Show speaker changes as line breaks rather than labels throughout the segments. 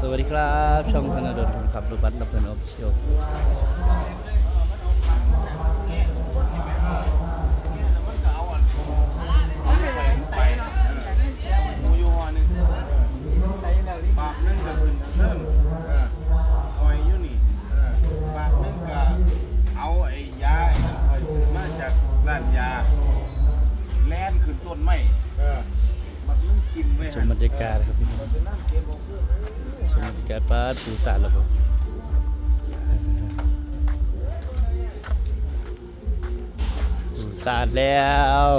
สวัสดีครับ ช่องธนาดลคนขับรถบัสรับเงินออฟฟิเชียล ชมบรรยากาศป้าปูสาดแล้วครับปูสาดแล้ว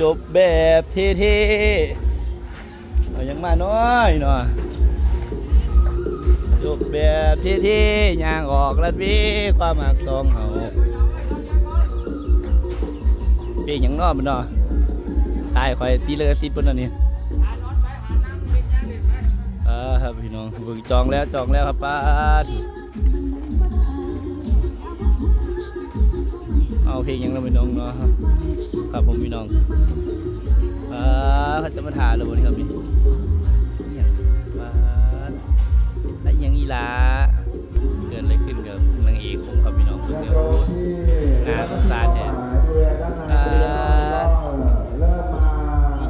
จบแบบเท่ๆเอายังมาน้อยหน่อยจบแบบเท่ๆย่างออกลัดวีความหักสองเฮาเปียงหยังนอมันเนาะตายคอยตีเลยสิบปุ่นอันนี้ พี่น้องเบิ่งจองแล้วจองแล้วครับป้าเอาเพลงยังแล้วพี่น้องเนาะครับผมพี่น้องอ่าเขาจะมาถ่ายเลยวันนี้ครับนี่เนี่ยว้าและยังอีลาเกิดอะไรขึ้นกับนางเอกผมครับพี่น้องคนเดียวงานสงสารแท้อ่า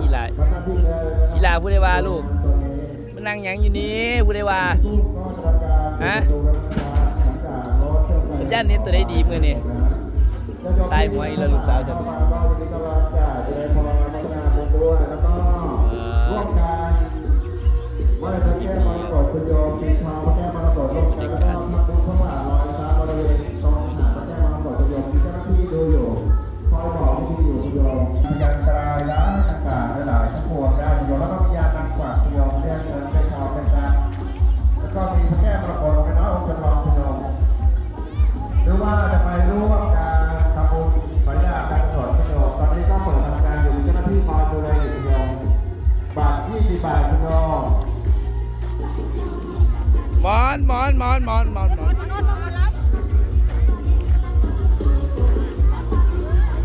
อีลาอีลาพูดได้ว่าลูก นนั่งหยังอยู่นี่พูดได้ว่าฮะสัญญาณเน็ตตัวได้ดีมือนี่สายมวยแล้วลูกสาวจะ
ร่วมกันไหว้พระแก้วมรกตคุณโยมปีชาพระแก้วมรกตร่วมกัน อนหมอนหม
อนหมอนหมอนหมอน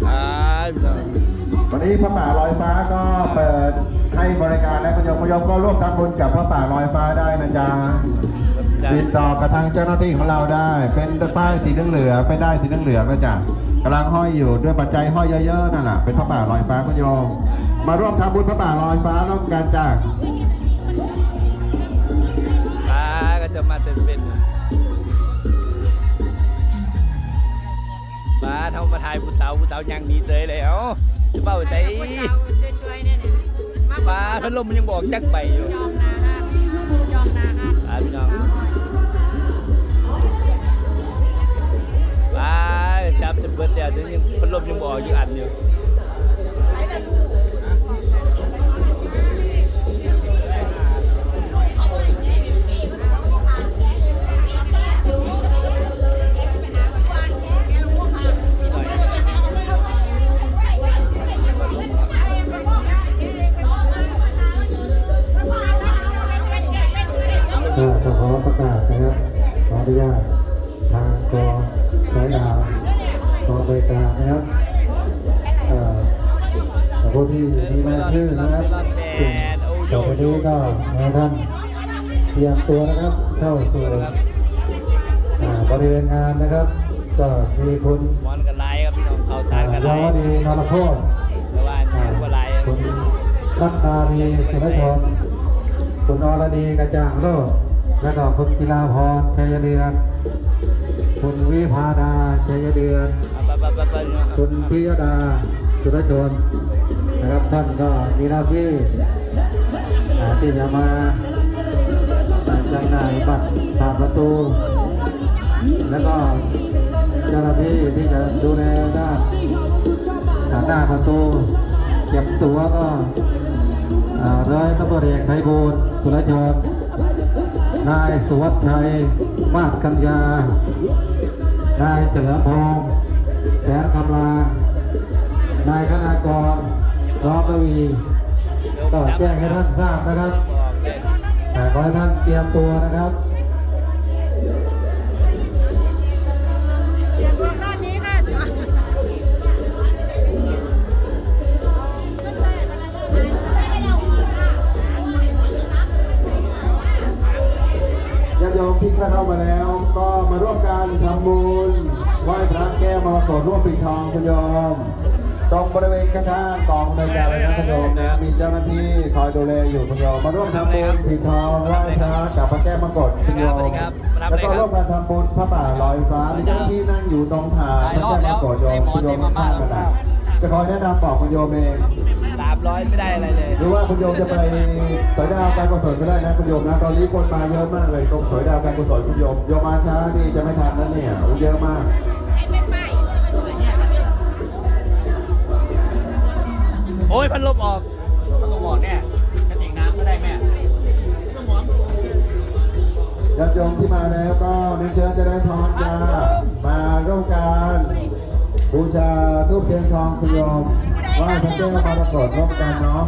อ่าพี่น้อง
วันนี้พระป่าลอยฟ้าก็เปิดให้บริการและคุณโยมคุณโยมก็ร่วมทำบุญกับพระป่าลอยฟ้าได้นะจ๊ะติดต่อกับทางเจ้าหน้าที่ของเราได้ เป็นป้ายสีเหลืองๆเป็นได้สีเหลืองๆนะจ๊ะกำลังห้อยอยู่ด้วยปัจจัยห้อยเยอะๆนั่นแหละเป็นพระป่าลอยฟ้าคุณโยมมาร่วมทำบุญพระป่าลอยฟ้าร่วมกันจ้ะ
จะมาเต็มเป็นป้าเท่ามาถ่ายผู้สาวผู้สาวยังหนีเจยแล้วจะเป้าใส่
ผู้สาวสวยๆเนี่ยเนี่ยมา
ป้าพัดลมมันยังบอกจักใบอยู่
จองนาฮะจองนาฮะ
ป้าพี่น้องป้าจับจะเบิดเดียวจะยังพัดลมยังบอกอยู่อันอยู่
องขอประกาศนะครับขออนุญาตทางกองสายดาวกองบริการนะครับเอ่อผู้ที่มีรายชื่อนะครับต่อไปนี้ก็ให้ท่านเตรียมตัวนะครับเข้าสู่บริเวณงานนะครับ ก็มีคุณ
มอนกันไลครับพี่น้องเขาทานกันไล
ยาวดีนรโคตร
แต่ว่าอันนี้ก็ไล
คุณรัตนารีศิลชนคุณอรดีกระจ่างโลก แล้วก็คุณกีฬาพรชัยเดือน คุณวิภาดาชัยเดือน คุณพิยดา สุรชนนะครับท่านก็มีหน้าที่ที่จะมาจำหน่ายบัตรผ่านประตู แล้วก็เจ้าหน้าที่ที่จะดูแลด้านอ่าหน้าประตูเก็บตัวก็ร้อยตำรวจเอกไพบูลย์สุรชน นายสุวัชชัย มาศกัญญา นายเฉลิมพงษ์แสนคำลานนายคณากรร้องระวีก็แจ้งให้ท่านทราบนะครับขอให้ท่านเตรียมตัวนะครับ
แก้วมรกตร่วมปิดทองคุณโยม ตรงบริเวณข้างๆกองในการเลยนะคุณโยมนะ มีเจ้าหน้าที่คอยดูแลอยู่คุณโยม มาร่วมทำบุญปิดทองไหว้พระกับพระแก้วมรกตคุณโยมแล้วก็ร่วมกันทำบุญพระป่าลอยฟ้า มีเจ้าหน้าที่นั่งอยู่ตรงฐานพระแก้วมรกตโยมคุณโยมข้างๆกันนะจะคอยแนะนำบอกคุณโยมเอง
สามร้อยไม่ได้อะไรเลย
หรือว่าคุณโยมจะไปสอยดาวการกุศลก็ได้นะคุณโยมนะ ตอนนี้คนมาเยอะมากเลยตรงสอยดาวการกุศลคุณโยมโยมมาช้านี่จะไม่ทันนั่นเนี่ยโอ้เยอะมาก
พัดลมออก
ญาติโยมที่มาแล้วก็นิเชิญจะได้พรจะมาร่วมกันบูชาทูปเทียนทองคุณโยมไหว้พระแก้วมรกตร่วมกันเนาะ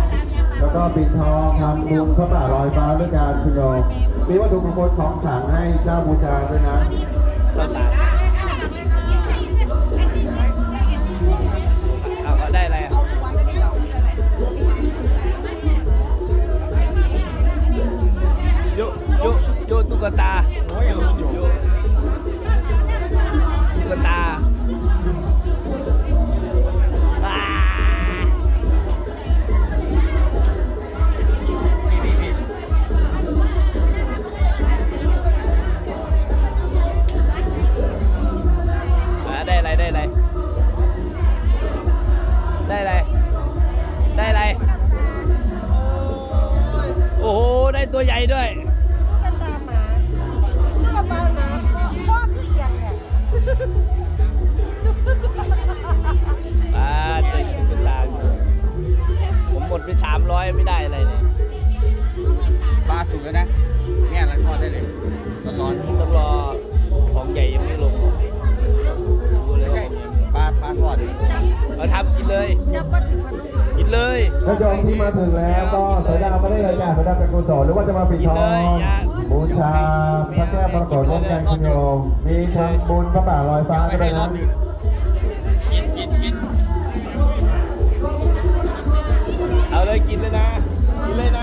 แล้วก็ปิดทองทำบุญพระป่าลอยฟ้าด้วยกันคุณโยมมีวัตถุมงคลของขลังให้เจ้าบูชาด้วยนะ
เราตาย ตัวใหญ่ด้วย
ตุ๊กตาหมาตุ๊กตาน้ำพ่อพ่อคือเอียงเนี่ย
อ่าได้ตุ๊กตาผมหมดไปสามร้อยไม่ได้อะไรเลย
ปลาสุกแล้วนะเนี่ยอะไรทอดได้เลยร้อน
ต้องรอของใหญ่ยังไม่ลงดูเลย
ๆไม่ใช่ปลาปลาทอด
เอาทำกินเลย
จะมาถึงมันต้อง
กินเลย
ญาติโยมที่มาถึงแล้วก็ สอยดาวมาได้เลยจ้ะสอยดาวเป็นกุศลหรือว่าจะมาปิดทองบูชาพระแก้วมรกตร่วมกันคุณโยมมีทำบุญพระป่าลอยฟ้าก็ได้นะ
กินกินกินเอาเลยกินเลยนะ